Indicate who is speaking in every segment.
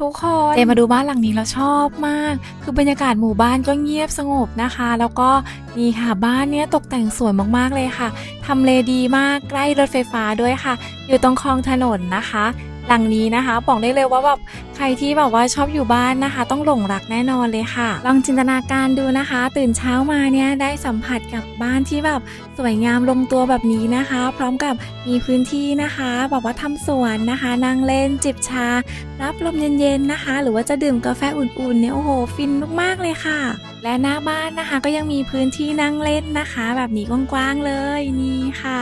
Speaker 1: ทุกคนเจมาดูบ้านหลังนี้แล้วชอบมาก คือบรรยากาศหมู่บ้านก็เงียบสงบนะคะ แล้วก็นี่ค่ะบ้านเนี้ยตกแต่งสวยมากๆเลยค่ะทำเลดีมากใกล้รถไฟฟ้าด้วยค่ะ อยู่ตรงคลองถนนนะคะ หลังนี้นะคะ บอกได้เลยว่าแบบใครที่แบบว่าชอบอยู่บ้านนะคะ ต้องหลงรักแน่นอนเลยค่ะ ลองจินตนาการดูนะคะ ตื่นเช้ามาเนี่ยได้สัมผัสกับบ้านที่แบบสวยงามลงตัวแบบนี้นะคะ พร้อมกับมีพื้นที่นะคะแบบว่าทำสวนนะคะนั่งเล่นจิบชา รับลมเย็นๆนะคะ หรือว่าจะดื่มกาแฟอุ่นๆเนี่ยโอ้โหฟินมากๆเลยค่ะ และหน้าบ้านนะคะก็ยังมีพื้นที่นั่งเล่นนะคะ แบบนี้กว้างๆเลยนี่ค่ะ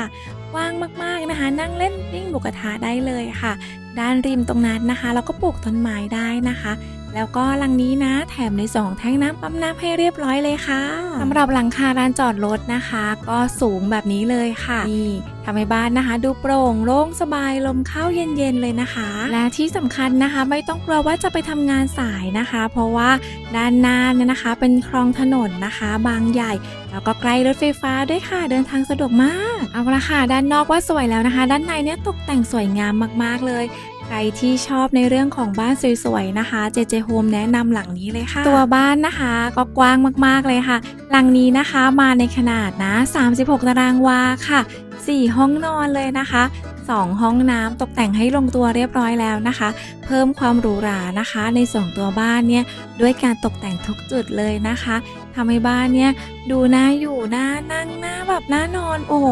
Speaker 1: ว้างมากๆนะคะ นั่งเล่นปิ้งหมูกระทะได้เลยค่ะ ด้านริมตรงนั้นนะคะ เราก็ปลูกต้นไม้ได้นะคะแล้วก็หลังนี้นะแถมในสองแท่งน้ำปั๊มน้ำให้เรียบร้อยเลยค่ะสำหรับหลังคาลานจอดรถนะคะ ก็สูงแบบนี้เลยค่ะนี่ทำให้บ้านนะคะ ดูโปร่งโล่งสบายลมเข้าเย็นๆเลยนะคะ และที่สำคัญนะคะ ไม่ต้องกลัวว่าจะไปทำงานสายนะคะ เพราะว่าด้านหน้าเนี่ยนะคะ เป็นคลองถนนนะคะ บางใหญ่แล้วก็ใกล้รถไฟฟ้าด้วยค่ะเดินทางสะดวกมาก เอาละค่ะด้านนอกว่าสวยแล้วนะคะ ด้านในเนี่ยตกแต่งสวยงามมากๆเลย ใครที่ชอบในเรื่องของบ้านสวยๆนะคะ JJ Home แนะนำหลังนี้เลยค่ะ ตัวบ้านนะคะก็กว้างมากๆเลยค่ะ หลังนี้นะคะมาในขนาดนะ 36 ตารางวาค่ะ 4 ห้องนอนเลยนะคะ 2 ห้องน้ำตกแต่งให้ลงตัวเรียบร้อยแล้วนะคะ เพิ่มความหรูหรานะคะ ในส่วนตัวบ้านเนี่ยด้วยการตกแต่งทุกจุดเลยนะคะทำให้บ้านเนี่ยดูน่าอยู่น่านั่งน่าแบบน่านอนโอ้โห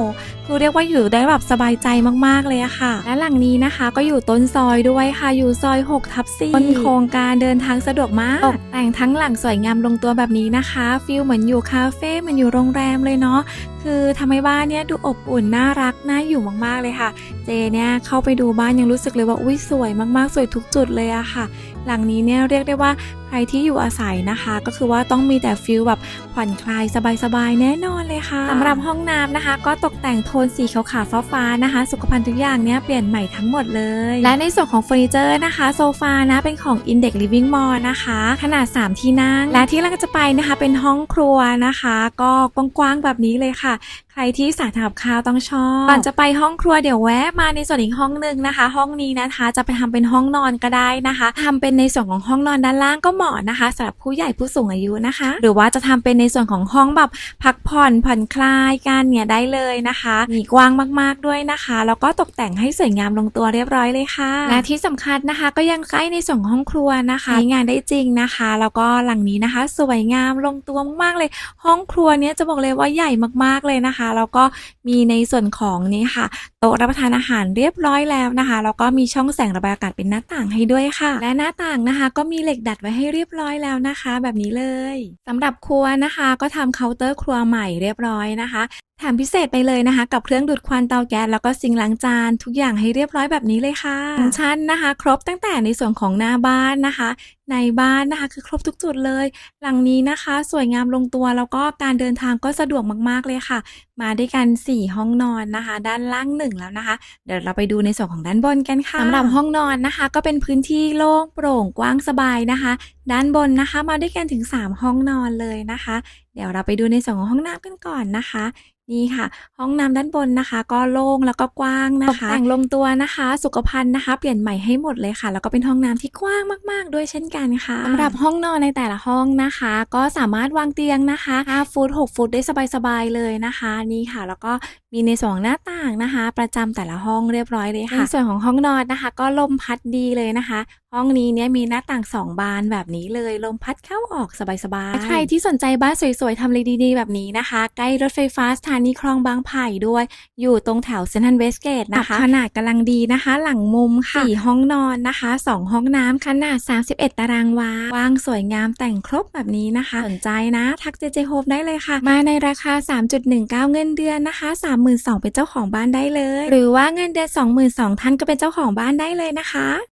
Speaker 1: คือเรียกว่าอยู่ได้แบบสบายใจมากๆเลยอะค่ะ และหลังนี้นะคะก็อยู่ต้นซอยด้วยค่ะอยู่ซอย6ทับ4ต้นโครงการเดินทางสะดวกมากตกแต่งทั้งหลังสวยงามลงตัวแบบนี้นะคะฟิลเหมือนอยู่คาเฟ่เหมือนอยู่โรงแรมเลยเนาะ คือทำให้บ้านเนี่ยดูอบอุ่นน่ารักน่าอยู่มากๆเลยค่ะ เจเนี่ยเข้าไปดูบ้านยังรู้สึกเลยว่าอุ้ยสวยมากๆสวยทุกจุดเลยอะค่ะ หลังนี้เนี่ยเรียกได้ว่า รที่อยู่อาศัยนะคะ ก็คือว่าต้องมีแต่ฟิลแบบผ่อนคลายสบายๆแน่นอนเลยค่ะสำหรับห้องน้ำนะคะ ก็ตกแต่งโทนสีขาวๆฟ้าๆนะคะ สุขภัณฑ์ทุกอย่างเนี่ยเปลี่ยนใหม่ทั้งหมดเลย และในส่วนของเฟอร์นิเจอร์นะคะโซฟานะเป็นของ Index Living Mall นะคะ ขนาด 3 ที่นั่ง และที่เราจะไปนะคะเป็นห้องครัวนะคะ ก็กว้างๆแบบนี้เลยค่ะ ใครที่สายทำกับข้าวต้องชอบก่อนจะไปห้องครัวเดี๋ยวแวะมาในส่วนอีกห้องหนึ่งนะคะ ห้องนี้นะคะจะไปทำเป็นห้องนอนก็ได้นะคะทำเป็นในส่วนของห้องนอนด้านล่างก็เหมาะนะคะสำหรับผู้ใหญ่ผู้สูงอายุนะคะ หรือว่าจะทำเป็นในส่วนของห้องแบบพักผ่อนผ่อนคลายกันเนี่ยได้เลยนะคะ มีกว้างมากๆด้วยนะคะ แล้วก็ตกแต่งให้สวยงามลงตัวเรียบร้อยเลยค่ะ และที่สำคัญนะคะก็ยังใกล้ในส่วนของห้องครัวนะคะใช้งานได้จริงนะคะ แล้วก็หลังนี้นะคะ สวยงามลงตัวมากๆเลย ห้องครัวเนี้ยจะบอกเลยว่าใหญ่มากๆเลยนะคะแล้วก็มีในส่วนของนี้ค่ะ ต๊ะรับประทานอาหารเรียบร้อยแล้วนะคะแล้วก็มีช่องแสงระบายอากาศเป็นหน้าต่างให้ด้วยค่ะ และหน้าต่างนะคะ ก็มีเหล็กดัดไว้ให้เรียบร้อยแล้วนะคะ แบบนี้เลยสำหรับครัวนะคะ ก็ทำเคาน์เตอร์ครัวใหม่เรียบร้อยนะคะแถมพิเศษไปเลยนะคะ กับเครื่องดูดควันเตาแก๊สแล้วก็ซิงล้างจานทุกอย่างให้เรียบร้อยแบบนี้เลยค่ะฟังก์ชันนะคะ ครบตั้งแต่ในส่วนของหน้าบ้านนะคะ ในบ้านนะคะคือครบทุกจุดเลย หลังนี้นะคะ สวยงามลงตัวแล้วก็การเดินทางก็สะดวกมากๆเลยค่ะ มาด้วยกัน 4 ห้องนอนนะคะ ด้านล่างหนึ่งแล้วนะคะ เดี๋ยวเราไปดูในส่วนของด้านบนกันค่ะสำหรับห้องนอนนะคะ ก็เป็นพื้นที่โล่งโปร่งกว้างสบายนะคะ ด้านบนนะคะ มาด้วยกันถึง 3 ห้องนอนเลยนะคะ เดี๋ยวเราไปดูในส่วนของห้องน้ำกันก่อนนะคะ นี่ค่ะ ห้องน้ำด้านบนนะคะ ก็โล่งแล้วก็กว้างนะคะตกแต่งลงตัวนะคะ สุขภัณฑ์นะคะ เปลี่ยนใหม่ให้หมดเลยค่ะ แล้วก็เป็นห้องน้ำที่กว้างมาก ๆ ด้วยเช่นกันค่ะสำหรับห้องนอนในแต่ละห้องนะคะ ก็สามารถวางเตียงนะคะ5ฟุต6ฟุตได้สบาย ๆ เลยนะคะ นี่ค่ะ แล้วก็มีในส่วนของหน้าต่างนะคะ ประจำแต่ละห้องเรียบร้อยเลยค่ะในส่วนของห้องนอนนะคะ ก็ลมพัดดีเลยนะคะ ห้องนี้เนี่ยมีหน้าต่าง 2 บานแบบนี้เลยลมพัดเข้าออกสบายๆ ใครที่สนใจบ้านสวยๆทำเลดีๆ แบบนี้นะคะ ใกล้รถไฟฟ้าสถานีคลองบางไผ่ด้วย อยู่ตรงแถวเซนทรัลเวสเกตนะคะ ขนาดกำลังดีนะคะ หลังมุมค่ะสี่ห้องนอนนะคะ 2 ห้องน้ำขนาด 31 ตารางวากว้างสวยงามแต่งครบแบบนี้นะคะ สนใจนะทักเจเจโฮมได้เลยค่ะ มาในราคา 3.19 เงินเดือนนะคะ 32,000เป็นเจ้าของบ้านได้เลย หรือว่าเงินเดือน 22,000ท่านก็เป็นเจ้าของบ้านได้เลยนะคะ